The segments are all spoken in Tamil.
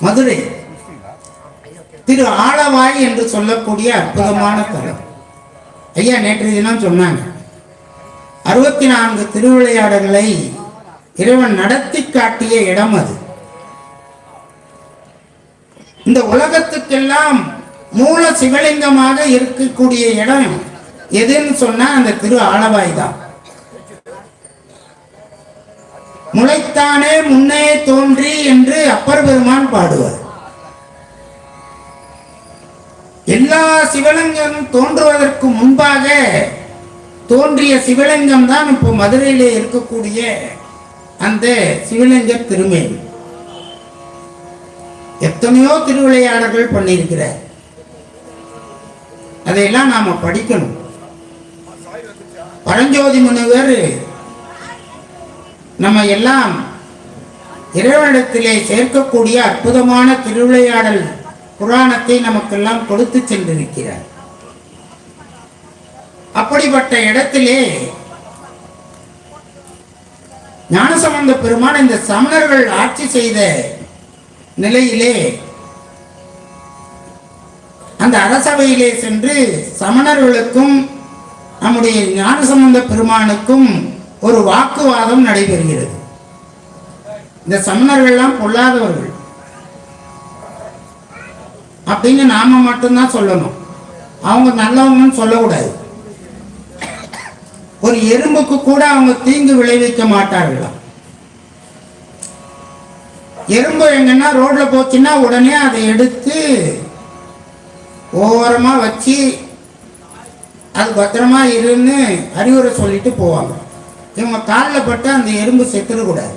மதுரை. திரு ஆலவாய் என்று சொல்லக்கூடிய அற்புதமான தலம். ஐயா நேற்று தினம் சொன்னாங்க. அறுபத்தி நான்கு திருவிளையாடல்களை இறைவன் நடத்தி காட்டிய இடம் அது. இந்த உலகத்துக்கெல்லாம் மூல சிவலிங்கமாக இருக்கக்கூடிய இடம் எதுன்னு சொன்னா அந்த திரு ஆளவாய் தான். முளைத்தானே முன்னே தோன்றி என்று அப்பர் பெருமான் பாடுவார். எல்லா சிவலிங்கம் தோன்றுவதற்கு முன்பாக தோன்றிய சிவலிங்கம் தான் இப்போ மதுரையில் இருக்கக்கூடிய அந்த சிவலிங்க திருமேல் எத்தனையோ திருவிளையாடல்கள் பண்ணியிருக்கிறார். அதையெல்லாம் நாம படிக்கணும். பழஞ்சோதி முனிவர் நம்ம எல்லாம் இறைவனிடத்திலே சேர்க்கக்கூடிய அற்புதமான திருவிளையாடல் புராணத்தை நமக்கெல்லாம் கொடுத்து சென்றிருக்கிறார். அப்படிப்பட்ட இடத்திலே ஞானசம்பந்த பெருமான் இந்த சமணர்கள் ஆட்சி செய்த நிலையிலே அந்த அரசவையிலே சென்று சமணர்களுக்கும் நம்முடைய ஞானசம்பந்த பெருமானுக்கும் ஒரு வாக்குவாதம் நடைபெறுகிறது. இந்த சமணர்கள்லாம் பொல்லாதவர்கள். அப்படின்னு நாம மட்டும்தான் சொல்லணும். அவங்க நல்லவங்கன்னு சொல்லக்கூடாது. ஒரு எறும்புக்கு கூட அவங்க தீங்கு விளைவிக்க மாட்டார்களாம் எறும்பு எங்கன்னா ரோட்ல போச்சுன்னா உடனே அதை எடுத்து ஓரமா வச்சு அது பத்திரமா இருன்னு அறிவுரை சொல்லிட்டு போவாங்க. இவங்க காலில் பட்டு அந்த எறும்பு செத்துடக்கூடாது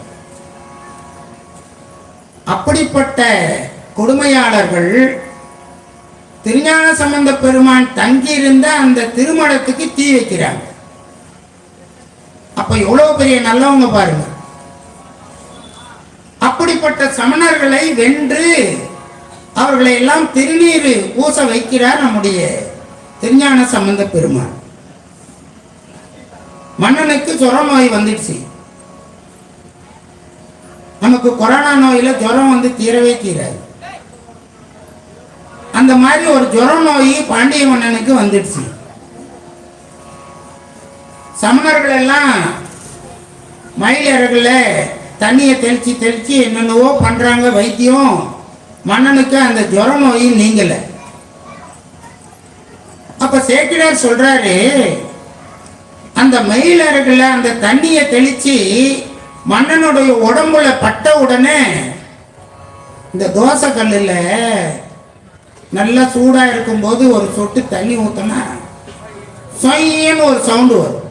அப்படிப்பட்ட கொடுமையாளர்கள் திருஞான சம்பந்த பெருமான் தங்கியிருந்த அந்த திருமணத்துக்கு தீ வைக்கிறாங்க. அப்ப எவ்வளவு பெரிய நல்லவங்க பாருங்க. அப்படிப்பட்ட சமணர்களை வென்று அவர்களை எல்லாம் திருநீர் பூச வைக்கிறார் நம்முடைய திருஞான சம்பந்த பெருமான். மன்னனுக்கு ஜுரம் நோய் வந்துடுச்சு. நமக்கு கொரோனா நோயில ஜுரம் வந்து தீரவே தீராது. அந்த மாதிரி ஒரு ஜுரம் நோய் பாண்டிய மன்னனுக்கு வந்துடுச்சு. சமணர்கள் எல்லாம் மயிலறைகளில் தண்ணியை தெளிச்சு தெளிச்சு என்னென்னவோ பண்றாங்க வைத்தியம். மன்னனுக்கு அந்த ஜுர நோய் நீங்கல. அப்ப சேக்கிடார் சொல்றாரு அந்த மயிலறைகளில் அந்த தண்ணியை தெளிச்சு மன்னனுடைய உடம்புல பட்ட உடனே இந்த தோசை கல்லுல நல்லா சூடா இருக்கும்போது ஒரு சொட்டு தண்ணி ஊற்றினா சொயின்னு ஒரு சவுண்டு வரும்.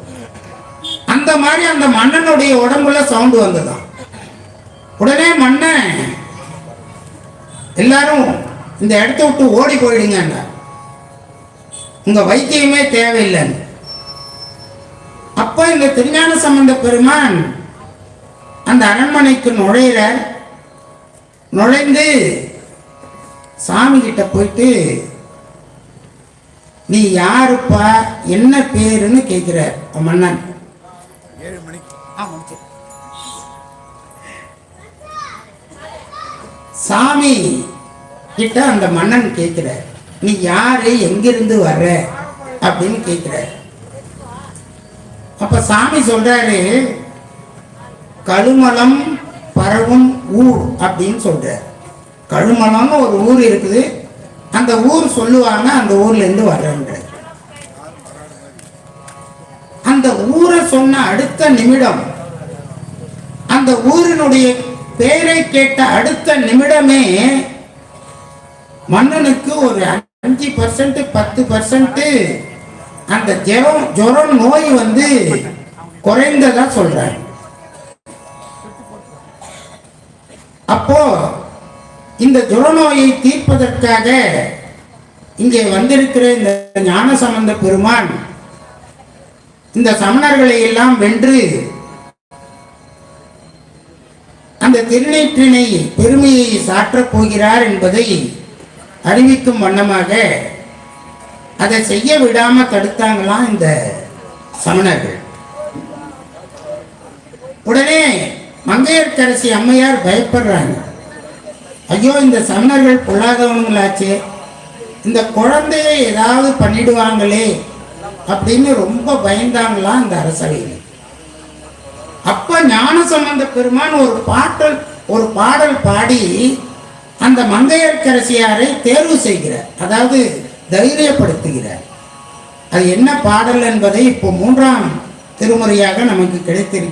அந்த மாதிரி அந்த மன்னனுடைய உடம்புல சவுண்டு வந்ததான் உடனே மன்னன் எல்லாரும் இந்த இடத்த விட்டு ஓடி போயிடுங்க உங்க வைத்தியமே தேவையில்லைன்னு. அப்ப இந்த திருஞான சம்பந்த பெருமான் அந்த அரண்மனைக்கு நுழையிற நுழைந்து சாமி கிட்ட போயிட்டு நீ யாருப்பா? என்ன பேருன்னு கேட்கிறார் மன்னன். சாமி கிட்ட அந்த மன்னன் கேட்கிறார் நீ யாரு? எங்கிருந்து வர்ற? அப்படின்னு கேட்கிறார். அப்ப சாமி சொல்றாரு கழுமலம் பரவும் ஊர் அப்படின்னு சொல்றாரு. கழுமலம்னு ஒரு ஊர் இருக்குது. அந்த ஊர் சொல்லுவாங்க அந்த ஊர்ல இருந்து வர்றன்ற அந்த ஊரை சொன்ன அடுத்த நிமிடம் அந்த ஊரினுடைய பெயரை கேட்ட அடுத்த நிமிடமே மன்னனுக்கு ஒரு அஞ்சு பர்சன்ட் பத்து பர்சன்ட் அந்த ஜெரம் ஜுரம் நோய் வந்து குறைந்ததா சொல்றாரு. அப்போ இந்த ஜுரநோயை தீர்ப்பதற்காக இங்கே வந்திருக்கிற இந்த ஞான சம்பந்த பெருமான் இந்த சமணர்களை எல்லாம் வென்று அந்த திருநீற்றினை பெருமையை சாற்றப் போகிறார் என்பதை அறிவிக்கும் வண்ணமாக அதை செய்ய விடாம தடுத்தாங்களாம் இந்த சமணர்கள்? உடனே மங்கையர்க்கரசி அம்மையார் பயப்படுறாங்க. ஐயோ இந்த சமணர்கள் பொல்லாதவங்களாச்சே. இந்த குழந்தையை ஏதாவது பண்ணிடுவாங்களே அப்படின்னு ரொம்ப பயந்தாங்களாம் இந்த அரசவையில் அப்ப ஞானசம்பந்த பெருமான் ஒரு பாட்டல் ஒரு பாடல் பாடி அந்த மங்கையர்க்கரசியாரை தேர்வு செய்கிறார். அதாவது தைரியப்படுத்துகிறார். அது என்ன பாடல் என்பதை இப்போ மூன்றாம் திருமுறையாக நமக்கு கிடைத்திருக்கிறது.